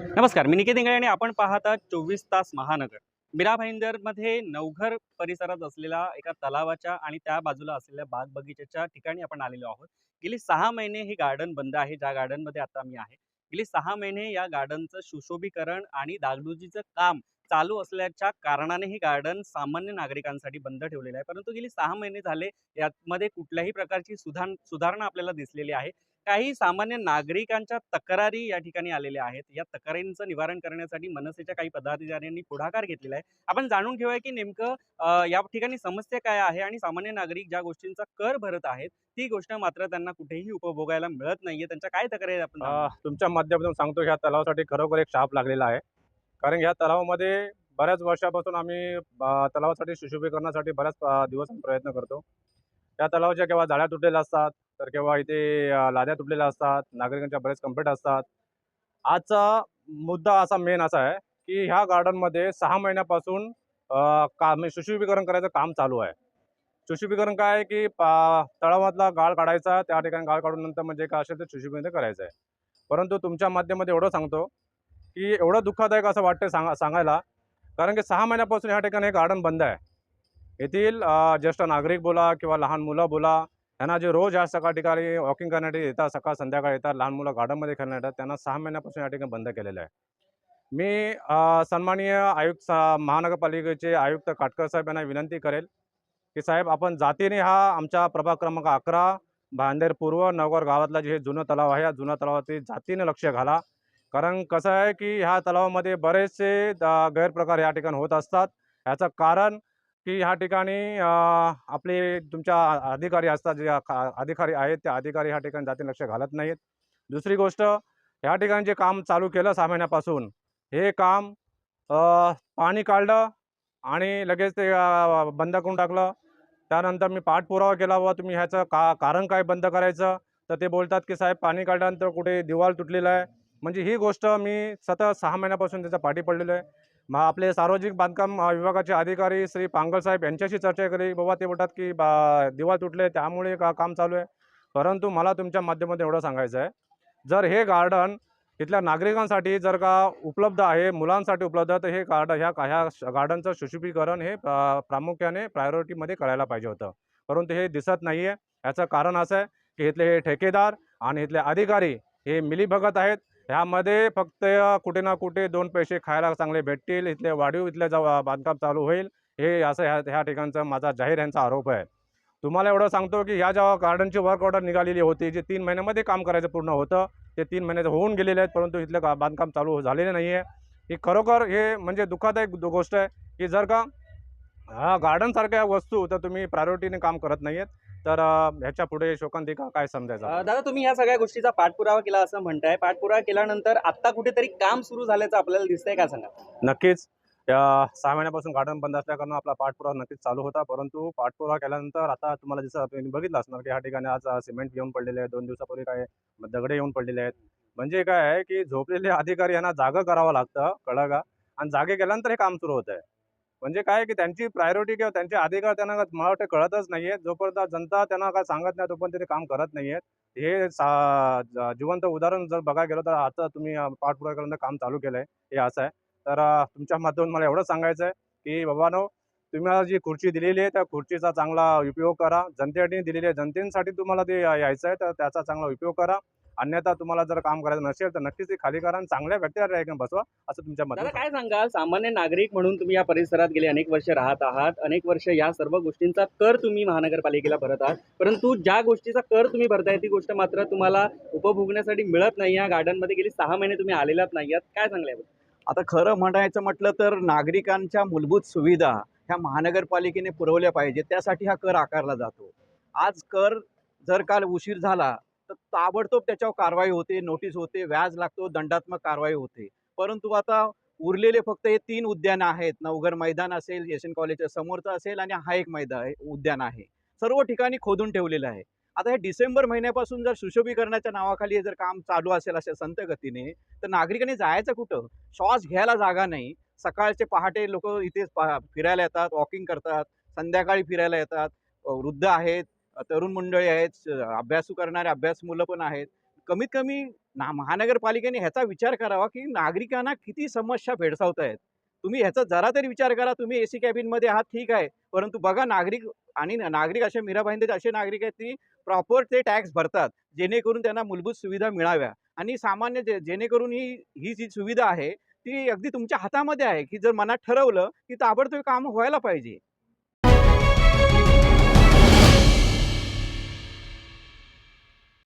नमस्कार मी निकेत इंगळे आणि आपण पाहत आहात चोवीस तास महानगर. मीरा भाईंदरमध्ये नवघर परिसरात असलेल्या एका तलावाच्या आणि त्या बाजूला असलेल्या बाग बगीचाच्या ठिकाणी आपण आलेलो आहोत. गेली सहा महिने हे गार्डन बंद आहे ज्या गार्डनमध्ये आता मी आहे. गेली सहा महिने या गार्डनचं सुशोभीकरण आणि दागडुजीचं काम चालू असल्याच्या कारणाने हे गार्डन सामान्य नागरिकांसाठी बंद ठेवलेलं आहे. परंतु गेली सहा महिने झाले यामध्ये कुठल्याही प्रकारची सुधार सुधारणा आपल्याला दिसलेली आहे. काही सामान्य नागरिकांच्या तक्रारी या ठिकाणी आलेल्या आहेत. या तक्रारींचं निवारण करण्यासाठी मनसेच्या काही पदाधिकाऱ्यांनी पुढाकार घेतलेला आहे. आपण जाणून घेऊया की नेमकं या ठिकाणी समस्या काय आहे आणि सामान्य नागरिक ज्या गोष्टींचा कर भरत आहेत ती गोष्ट मात्र त्यांना कुठेही उपभोगायला मिळत नाहीये. त्यांच्या काय तक्रारी आपण तुमच्या माध्यमातून सांगतो ह्या तलावासाठी खरोखर एक शाप लागलेला आहे. कारण ह्या तलावामध्ये बऱ्याच वर्षापासून आम्ही तलावासाठी सुशोभीकरणासाठी बऱ्याच दिवस प्रयत्न करतो. त्या तलावाच्या केव्हा जाळ्या तुटलेल्या असतात तर केव्हा इथे लाद्या तुटलेल्या असतात नागरिकांच्या बरेच कंप्लेंट असतात. आजचा मुद्दा असा मेन असा आहे की ह्या गार्डनमध्ये सहा महिन्यापासून काम का सुशोभीकरण करायचं काम चालू आहे. सुशोभीकरण काय आहे की पा तळावातला गाळ काढायचा त्या ठिकाणी गाळ काढून नंतर म्हणजे काय असेल ते सुशोभीकरण करायचं आहे. परंतु तुमच्या माध्यमामध्ये एवढं सांगतो की एवढं दुःखदायक असं वाटतं सांगा सांगायला कारण की सहा महिन्यापासून ह्या ठिकाणी हे गार्डन बंद आहे. येथील ज्येष्ठ नागरिक बोला किंवा लहान मुलं बोला त्यांना जे रोज या सकाळ ठिकाणी वॉकिंग करण्यासाठी येतात सकाळ संध्याकाळ येतात लहान मुलं गार्डनमध्ये खेळण्यात येतात त्यांना सहा महिन्यापासून या ठिकाणी बंद केलेलं आहे. मी सन्माननीय आयुक्त महानगरपालिकेचे आयुक्त काटकर साहेब यांना विनंती करेल की साहेब आपण जातीने हा आमच्या प्रभाग क्रमांक अकरा भांदेर पूर्व नवगर गावातला जे हे जुनं तलाव आहे या जुन्या तलावावरती जातीने लक्ष घाला. कारण कसं आहे की ह्या तलावामध्ये बरेचसे द- गैरप्रकार या ठिकाणी होत असतात. ह्याचं कारण की ह्या ठिकाणी आपले तुमच्या अधिकारी असतात जे अधिकारी आहेत त्या अधिकारी ह्या ठिकाणी जाते लक्ष घालत नाहीत. दुसरी गोष्ट ह्या ठिकाणी जे काम चालू केलं सहा महिन्यापासून हे काम पाणी काढलं आणि लगेच ते बंद करून टाकलं. त्यानंतर मी पाठपुरावा केला व तुम्ही ह्याचं का कारण काय बंद करायचं? तर ते बोलतात की साहेब पाणी काढल्यानंतर कुठे दिवाल तुटलेलं आहे. म्हणजे ही गोष्ट मी सतत सहा महिन्यापासून त्याचा पाठी पडलेलो आहे. मग आपले सार्वजनिक बांधकाम विभागाचे अधिकारी श्री पांगल साहेब यांच्याशी चर्चा केली. बाबा ते म्हणतात की बा दिवाल तुटले त्यामुळे का काम चालू आहे? परंतु मला तुमच्या माध्यमातून एवढं सांगायचं आहे. जर हे गार्डन इथल्या नागरिकांसाठी जर का उपलब्ध आहे मुलांसाठी उपलब्ध आहे, तर हे गार्डन ह्या ह्या गार्डनचं सुशोभीकरण हे प्रा- प्रामुख्याने प्रायोरिटीमध्ये करायला पाहिजे होतं. परंतु हे दिसत नाही आहे याचं कारण असं आहे की इथले हे ठेकेदार आणि इथले अधिकारी हे मिलीभगत आहेत. ह्यामध्ये फक्त कुठे ना कुठे दोन पैसे खायला चांगले भेटतील. इथले वाढीव इथले जा बांधकाम चालू होईल. हे असं ह्या ह्या ठिकाणचा माझा जाहीर यांचा आरोप आहे. तुम्हाला एवढं सांगतो की ह्या जेव्हा गार्डनची वर्क ऑर्डर निघालेली होती जे तीन महिन्यामध्ये काम करायचं पूर्ण होतं ते तीन महिन्याचं होऊन गेलेले आहेत परंतु इथलं का बांधकाम चालू झालेलं नाही आहे ही खरोखर हे म्हणजे दुःखदायक गोष्ट आहे की जर का हा गार्डनसारख्या वस्तू तर तुम्ही प्रायोरिटीने काम करत नाही आहेत तर ह्याच्या पुढे शोकांतिका काय समजायचं दादा तुम्ही या सगळ्या गोष्टीचा पाठपुरावा केला असं म्हणताय. पाठपुरावा केल्यानंतर आता कुठेतरी काम सुरू झाल्याचं आपल्याला दिसतंय काय सांगा? नक्कीच. सहा महिन्यापासून गार्डन बंद असल्याकारणानं आपला पाठपुरावा नक्कीच चालू होता. परंतु पाठपुरावा केल्यानंतर आता तुम्हाला जसं बघितलं असणार की ह्या ठिकाणी आज सिमेंट येऊन पडलेले आहे दोन दिवसापूर्वी काय दगडे येऊन पडलेले आहेत. म्हणजे काय आहे की झोपलेले अधिकारी यांना जागं करावं लागतं कळलं का? आणि जागे केल्यानंतर हे काम सुरू होत आहे म्हणजे काय की त्यांची प्रायोरिटी किंवा त्यांचे अधिकार त्यांना मला वाटतं कळतच नाही आहेत जोपर्यंत जनता त्यांना काय सांगत नाही तोपर्यंत ते काम करत नाही आहेत हे जिवंत उदाहरण जर बघायला गेलं तर आता तुम्ही अ, पाठपुरावा काम चालू केलं आहे हे असं आहे. तर तुमच्या माध्यमातून मला एवढं सांगायचं आहे की बाबानो तुम्ही मला जी खुर्ची दिलेली आहे त्या खुर्चीचा चांगला उपयोग करा. जनतेसाठी दिलेली आहे जनतेसाठी तुम्हाला ते यायचं आहे तर त्याचा चांगला उपयोग करा. अन्यथा तुम्हाला जर काम करायचं नसेल तर नक्कीच ते खाली करा आणि चांगल्या व्यक्तीला त्या ठिकाणी बसवा असं तुमच्या दादा मध्ये काय सांगाल? सामान्य नागरिक म्हणून तुम्ही या परिसरात गेले अनेक वर्ष राहत आहात. अनेक वर्ष या सर्व गोष्टींचा कर तुम्ही महानगरपालिकेला भरत आहात. परंतु ज्या गोष्टीचा कर तुम्ही भरताय ती गोष्ट मात्र तुम्हाला उपभोगण्यासाठी मिळत नाही. या गार्डनमध्ये गेली सहा महिने तुम्ही आलेलाच नाही आहात. काय सांगले आता खरं म्हणायचं म्हटलं तर नागरिकांच्या मूलभूत सुविधा ह्या महानगरपालिकेने पुरवल्या पाहिजे त्यासाठी हा कर आकारला जातो. आज कर जर काल उशीर झाला तर ताबडतोब त्याच्यावर कारवाई होते नोटीस होते व्याज लागतो दंडात्मक कारवाई होते. परंतु आता उरलेले फक्त हे तीन उद्यानं आहेत. नवघर मैदान असेल एस एन कॉलेजच्या समोरचं असेल आणि हा एक मैदान उद्यान आहे. सर्व ठिकाणी खोदून ठेवलेलं आहे. आता हे डिसेंबर महिन्यापासून जर सुशोभीकरणाच्या नावाखाली जर काम चालू असेल अशा संत गतीने तर नागरिकांनी जायचं कुठं? श्वास घ्यायला जागा नाही. सकाळचे पहाटे लोक इथे पा- फिरायला येतात वॉकिंग करतात संध्याकाळी फिरायला येतात. वृद्ध आहेत तरुण मंडळी आहेत अभ्यासू करणारे अभ्यास मुलं पण आहेत. कमीत कमी ना महानगरपालिकेने ह्याचा विचार करावा की नागरिकांना किती समस्या भेडसावत आहेत. तुम्ही ह्याचा जरा तरी विचार करा तुम्ही ए सी कॅबिनमध्ये आहात ठीक आहे. परंतु बघा नागरिक आणि नागरिक असे मीराबाईंदे असे नागरिक आहेत ती प्रॉपर ते टॅक्स भरतात जेणेकरून त्यांना मूलभूत सुविधा मिळाव्या. आणि सामान्य जे जेणेकरून ही ही जी सुविधा आहे ती अगदी तुमच्या हातामध्ये आहे की जर मनात ठरवलं की ताबडतोब काम व्हायला पाहिजे.